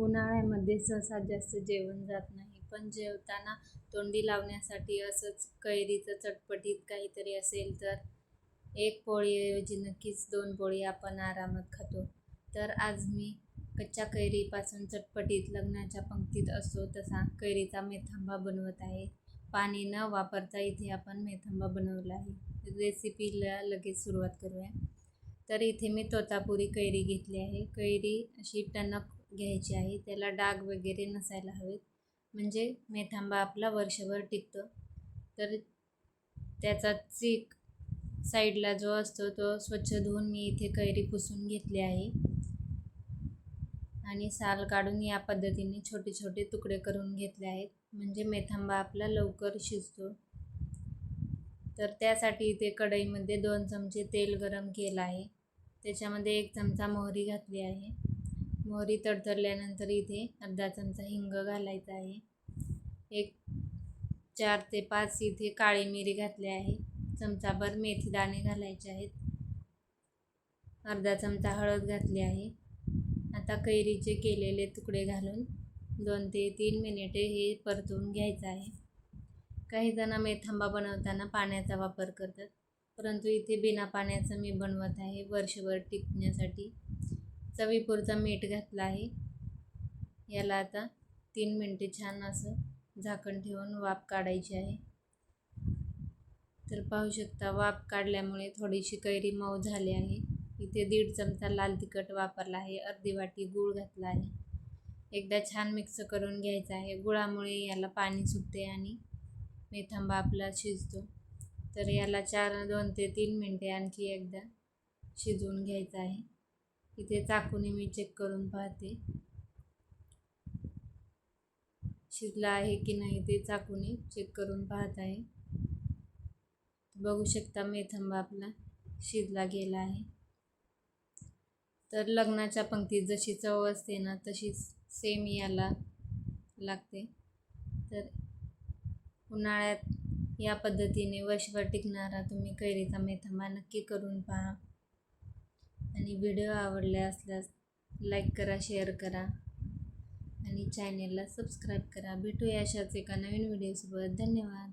उन्हाळ्यामध्ये सहसा जास्त जेवण जात नाही. पण जेवताना तोंडी लावण्यासाठी असंच कैरीचं चटपटीत काहीतरी असेल तर एक पोळीऐवजी नक्कीच दोन पोळी आपण आरामात खातो. तर आज मी कच्च्या कैरीपासून चटपटीत लग्नाच्या पंक्तीत असतो तसा कैरीचा मेथांबा बनवत आहे. पाणी न वापरता इथे आपण मेथांबा बनवला आहे. रेसिपीला लगेच सुरुवात करूया. तर इथे मी तोतापुरी कैरी घेतली आहे. कैरी अशी टणक घ्यायची आहे त्याला डाग वगैरे नसायला हवेत. म्हणजे मेथांबा आपला वर्षभर टिकतो. तर त्याचा चीक साईडला जो असतो तो स्वच्छ धुवून मी इथे कैरी पुसून घेतली आहे. आणि साल काढून या पद्धतीने छोटे छोटे तुकडे करून घेतले आहेत. म्हणजे मेथांबा आपला लवकर शिजतो. तर त्यासाठी इथे कढईमध्ये दोन चमचे तेल गरम केलं आहे. त्याच्यामध्ये एक चमचा मोहरी घातली आहे. मोहरी तडतडल्यानंतर इथे अर्धा चमचा हिंग घालायचा आहे. एक चार ते पाच इथे काळी मिरी घातली आहे. चमचाभर मेथी दाणे घालायचे आहेत. अर्धा चमचा हळद घातली आहे. आता कैरीचे केलेले तुकडे घालून दोन ते तीन मिनिटे हे परतून घ्यायचं आहे. काही जण मेथांबा बनवताना पाण्याचा वापर करतात परंतु इथे बिना पाण्याचं मी बनवत आहे. वर्षभर टिकण्यासाठी चवीपुरता मीठ घातलं आहे. याला आता तीन मिनटे छान असं झाकण ठेवून वाफ काढायची आहे. तर पाहू शकता वाफ काढल्यामुळे थोडीशी कैरी मऊ झाली आहे. इथे दीड चमचा लाल तिखट वापरला आहे. अर्धी वाटी गूळ घातला आहे. एकदा छान मिक्स करून घ्यायचं आहे. गुळामुळे याला पाणी सुटते आणि मेथांबा आपला शिजतो. तर याला चार दोन ते तीन मिनटे आणखी एकदा शिजवून घ्यायचं आहे. इथे चाकूने मी चेक करून पाहते. शिजला आहे की नाही ते चाकूने चेक करून पाहत आहे. बघू शकता मेथंबा आपला शिजला गेला आहे. तर लग्नाच्या पंक्तीत जशी चव असते ना तशीच सेम याला लागते. तर उन्हाळ्यात या पद्धतीने वर्षभर टिकणारा तुम्ही कैरीचा मेथंबा नक्की करून पहा. आणि व्हिडिओ आवडले असल्यास लाईक करा शेअर करा आणि चॅनेलला सबस्क्राईब करा. भेटूया अशाच एका नवीन व्हिडिओसोबत. धन्यवाद.